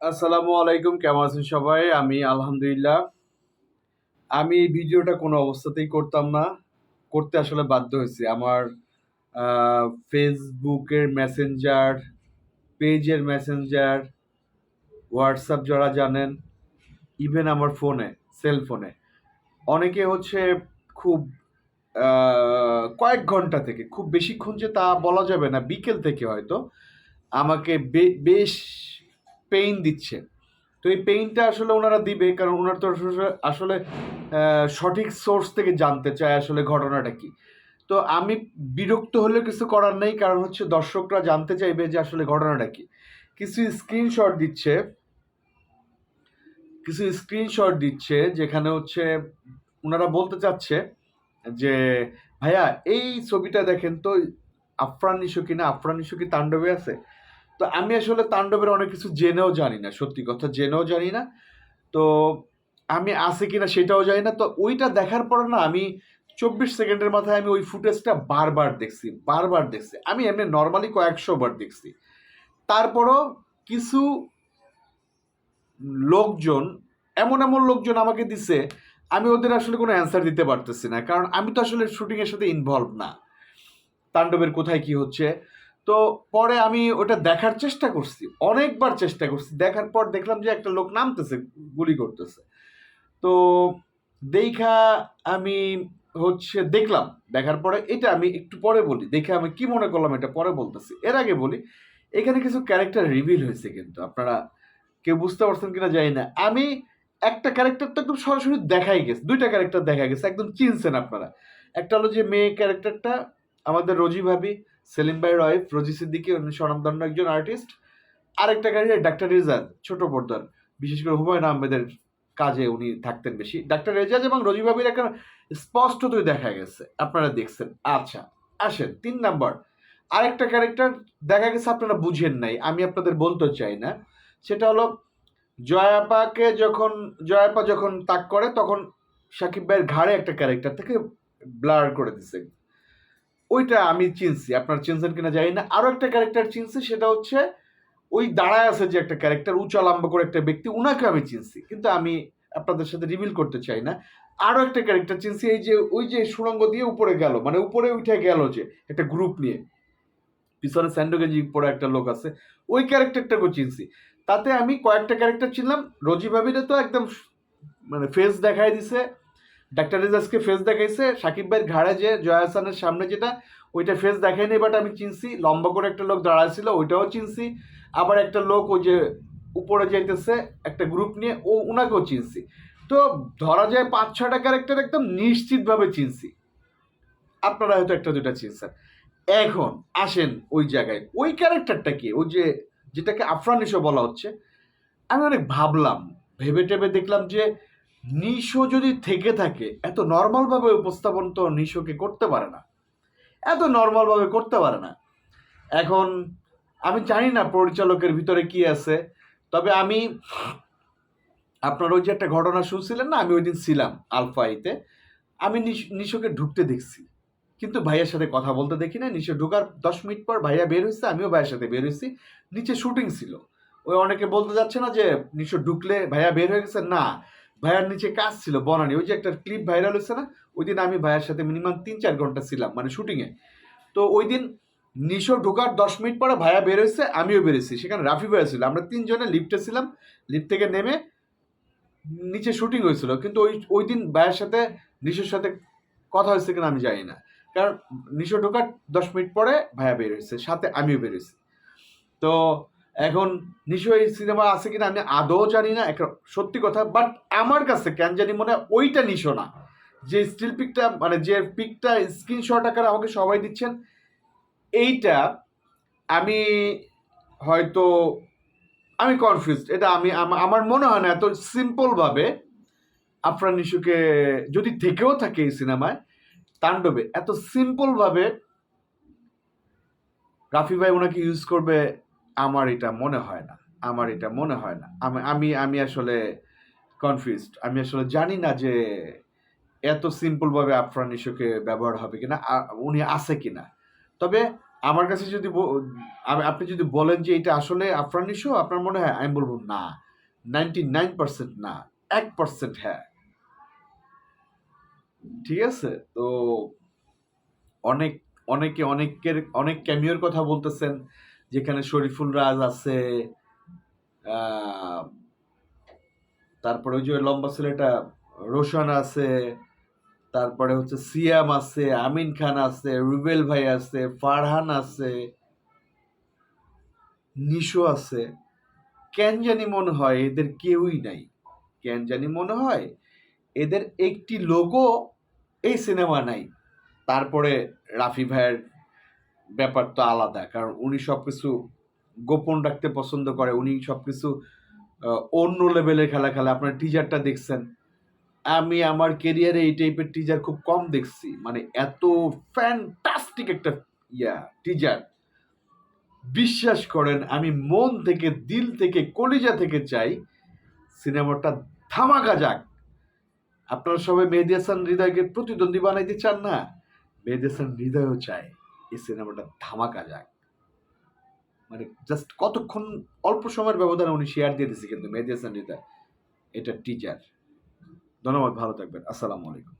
আসসালামু আলাইকুম, কেমন আছেন সবাই? আমি আলহামদুলিল্লাহ। আমি এই ভিডিওটা কোনো অবস্থাতেই করতাম না। করতে আসলে বাধ্য হয়েছি। আমার ফেসবুকের মেসেঞ্জার পেজের মেসেঞ্জার হোয়াটসঅ্যাপ যারা জানেন ইভেন আমার ফোনে সেল ফোনে অনেকে হচ্ছে খুব কয়েক ঘণ্টা থেকে, খুব বেশিক্ষণ যে তা বলা যাবে না, বিকেল থেকে হয়তো, আমাকে বেশ পেইন দিচ্ছে। তো এই পেইনটা আসলে ওনারা দিবে, কারণ ওনারা তো আসলে- সঠিক সোর্স থেকে জানতে চায় আসলে ঘটনাটা কি। তো আমি বিরক্ত হলেও কিছু করার নেই, কারণ হচ্ছে দর্শকরা জানতে চাইবে যে আসলে ঘটনাটা কি। কিছু স্ক্রিনশট দিচ্ছে, কিছু স্ক্রিনশট দিচ্ছে, যেখানে হচ্ছে ওনারা বলতে চাচ্ছে যে, ভাইয়া, এই ছবিটা দেখেন তো, আফরান নিশো কিনা আফরান নিশো কি তাণ্ডবে আছে? তো আমি আসলে তাণ্ডবের অনেক কিছু জেনেও জানি না, সত্যি কথা জেনেও জানি না। তো আমি আছে কিনা সেটাও জানি না। তো ওইটা দেখার পর না আমি চব্বিশ সেকেন্ডের মাথায় আমি ওই ফুটেজটা বারবার দেখছি বারবার দেখছি। আমি এমনি নর্মালি কয়েকশো বার দেখছি। তারপরও কিছু লোকজন, এমন এমন লোকজন আমাকে দিছে, আমি ওদের আসলে কোনো অ্যান্সার দিতে পারতেছি না। কারণ আমি তো আসলে শুটিংয়ের সাথে ইনভলভ না। তাণ্ডবের কোথায় কি হচ্ছে? তো পরে আমি ওটা দেখার চেষ্টা করছি, অনেকবার চেষ্টা করছি। দেখার পর দেখলাম যে একটা লোক নামতেছে, গুলি করতেছে। তো দেখা আমি হচ্ছে দেখলাম, দেখার পরে এটা আমি একটু পরে বলি, দেখে আমি কি মনে করলাম এটা পরে বলতেছি। এর আগে বলি, এখানে কিছু ক্যারেক্টার রিভিল হয়েছে কিন্তু, আপনারা কেউ বুঝতে পারছেন কিনা জানি না। আমি একটা ক্যারেক্টার তো একদম সরাসরি দেখাই গেছে, দুইটা ক্যারেক্টার দেখা গেছে, একদম চিনছেন আপনারা। একটা হলো যে মেয়ে ক্যারেক্টারটা আমাদের রোজি ভাবি সেলিম ভাই রয়েফ, রোজি সিদ্দিকী উনি স্বনামধন্য একজন আর্টিস্ট আরেকটা ক্যারেক্টার ডাক্তার রেজাজ ছোট পর্দার। বিশেষ করে হুমায়ুন আহমেদের কাজে উনি থাকতেন বেশি। ডাক্তার রেজাজ এবং রোজি ভাবির একটা স্পষ্টতই দেখা গেছে। আপনারা দেখছেন। আচ্ছা আসেন, তিন নাম্বার। আরেকটা ক্যারেক্টার দেখা গেছে আপনারা বুঝেন নাই, আমি আপনাদের বলতে চাই না। সেটা হলো জয়াপাকে যখন, জয়াপা যখন তাক করে, তখন সাকিব ভাইয়ের ঘাড়ে একটা ক্যারেক্টার থেকে ব্লার করে দিছে। ওইটা আমি চিনছি, আপনার চিনছেন কিনা জানি না। আরও একটা ক্যারেক্টার চিনছি, সেটা হচ্ছে ওই দাঁড়ায় আছে যে একটা ক্যারেক্টার উঁচা লম্বা করে একটা ব্যক্তি, উনাকে আমি চিনছি। কিন্তু আমি আপনাদের সাথে রিভিল করতে চাই না। আরও একটা ক্যারেক্টার চিনছি, এই যে, ওই যে সুড়ঙ্গ দিয়ে উপরে গেল মানে উপরে উঠে গেল যে একটা গ্রুপ নিয়ে। পিছনে স্যান্ডো গেঞ্জি পরে একটা লোক আছে, ওই ক্যারেক্টারটাকেও চিনছি। তাতে আমি কয়েকটা ক্যারেক্টার চিনলাম, রোজি ভাবিরে তো একদম মানে ফেস দেখাই দিছে ডাক্তার রেজাজকে ফেস দেখাইছে, সাকিব ভাইয়ের ঘাড়ে যে জয়া হাসানের সামনে যেটা, ওইটা ফেস দেখায়নি বাট আমি চিনছি, লম্বা করে একটা লোক দাঁড়ায় ছিল, ওইটাও চিনছি। আবার একটা লোক ওই যে উপরে যাইতেছে, একটা গ্রুপ নিয়ে, ও ওনাকেও চিনছি। তো ধরা যায় পাঁচ ছটা ক্যারেক্টার একদম নিশ্চিতভাবে চিনছি। আপনারা হয়তো একটা দুটা চিনছেন। এখন আসেন ওই জায়গায়। ওই ক্যারেক্টারটা কি? ওই যে, যেটাকে আফরান বলা হচ্ছে। আমি অনেক ভাবলাম, ভেবে টেবে দেখলাম যে নিশো যদি থেকে থাকে, এত নর্মালভাবে উপস্থাপন তো নিশোকে করতে পারে না। এত নর্মালভাবে করতে পারে না। এখন আমি জানি না পরিচালকের ভিতরে কি আছে, তবে আমি, আপনার ওই যে একটা ঘটনা শুনছিলেন না, আমি ওই দিন ছিলাম আলফাইতে আমি নিশ- নিশোকে ঢুকতে দেখছি। কিন্তু ভাইয়ের সাথে কথা বলতে দেখি না নিশো ঢুকার দশ মিনিট পর ভাইয়া বের হয়েছে, আমিও ভাইয়ের সাথে বের হয়েছি, নিচে শুটিং ছিল। ওই অনেকে বলতে যাচ্ছে না যে, নিশো ঢুকলে ভাইয়া বের হয়ে গেছে, না ভাইয়ার নিচে কাজ ছিল বনানি ওই যে একটা ক্লিপ ভাইরাল হয়েছে না, ওই দিন আমি ভাইয়ার সাথে মিনিমাম তিন চার ঘণ্টা ছিলাম মানে শুটিংয়ে তো ওই দিন নিশো ঢোকার দশ মিনিট পরে ভাইয়া বের হয়েছে, আমিও বেরোছি সেখানে রাফি ভাইয়া ছিল। আমরা তিনজনে লিফটে ছিলাম লিফট থেকে নেমে নিচে শুটিং হয়েছিল। কিন্তু ওই ওই দিন ভাইয়ের সাথে, নিশোর সাথে কথা হয়েছে কিনা আমি জানি না। কারণ নিশো ঢোকার দশ মিনিট পরে ভাইয়া বের হয়েছে, সাথে আমিও বের হয়েছি। তো এখন নিশো এই সিনেমা আছে কিনা আমি আদৌ জানি না সত্যি কথা বাট আমার কাছে কেন জানি মনে হয় ওইটা নিশো না। যে স্টিল পিকটা মানে যে পিকটা স্ক্রিনশট আকারে আমাকে সবাই দিচ্ছেন, এইটা আমি হয়তো, আমি কনফিউজড এটা আমি আমার মনে হয় না এত সিম্পলভাবে আফরান নিশুকে, যদি থেকেও থাকে এই সিনেমায়, তাণ্ডবে, এত সিম্পলভাবে রাফি ভাই ওনাকে ইউজ করবে আমার এটা মনে হয় না, আমার এটা মনে হয় না। আমি আমি আসলে কনফিউজড আমি আসলে জানি না যে এত সিম্পলভাবে আফরান নিশুকে ব্যবহার হবে কিনা উনি আছে কিনা। তবে আমার কাছে যদি আপনি যদি বলেন যে এটা আসলে আফরান ইস্যু আপনার মনে হয়, আমি বলব না। নাইনটি নাইন পার্সেন্ট না, এক পার্সেন্ট হ্যাঁ। ঠিক আছে? তো অনেক, অনেকে, অনেকের, অনেক ক্যামিওর কথা বলতেছেন। যেখানে শরীফুল রাজ আছে তারপরে ওই যে লম্বা ছেলেটা রোশন আছে, তারপরে হচ্ছে সিয়াম আছে, আমিন খান আছে, রুবেল ভাই আছে, ফারহান আছে, নিশো আছে। কেন জানি মনে হয় এদের কেউই নাই। কেন জানি মনে হয় এদের একটি লোগো এই সিনেমা নাই। তারপরে রাফি ভাইয়ের ব্যাপার তো আলাদা। কারণ উনি সব কিছু গোপন রাখতে পছন্দ করে, উনি সব কিছু অন্য লেভেলের খেলা খেলে। আপনার টিজারটা দেখছেন। আমি আমার কেরিয়ারে এই টাইপের টিজার খুব কম দেখছি। মানে এত ফ্যান্টাস্টিক একটা, ইয়া টিজার বিশ্বাস করেন, আমি মন থেকে, দিল থেকে, কলিজা থেকে চাই সিনেমাটা ধামাকা যাক। আপনারা সবাই মেহেদি হাসান হৃদয়কে প্রতিদ্বন্দ্বী বানাইতে চান না? মেহেদি হাসান হৃদয়ও চায়। এই সিনেমাটা ধামাকা যাক মানে জাস্ট কতক্ষণ, অল্প সময়ের ব্যবধানে উনি শেয়ার দিয়ে দিয়েছে কিন্তু, মেহেদি হাসান এটা টিচার ধন্যবাদ, ভালো থাকবেন। আসসালামু আলাইকুম।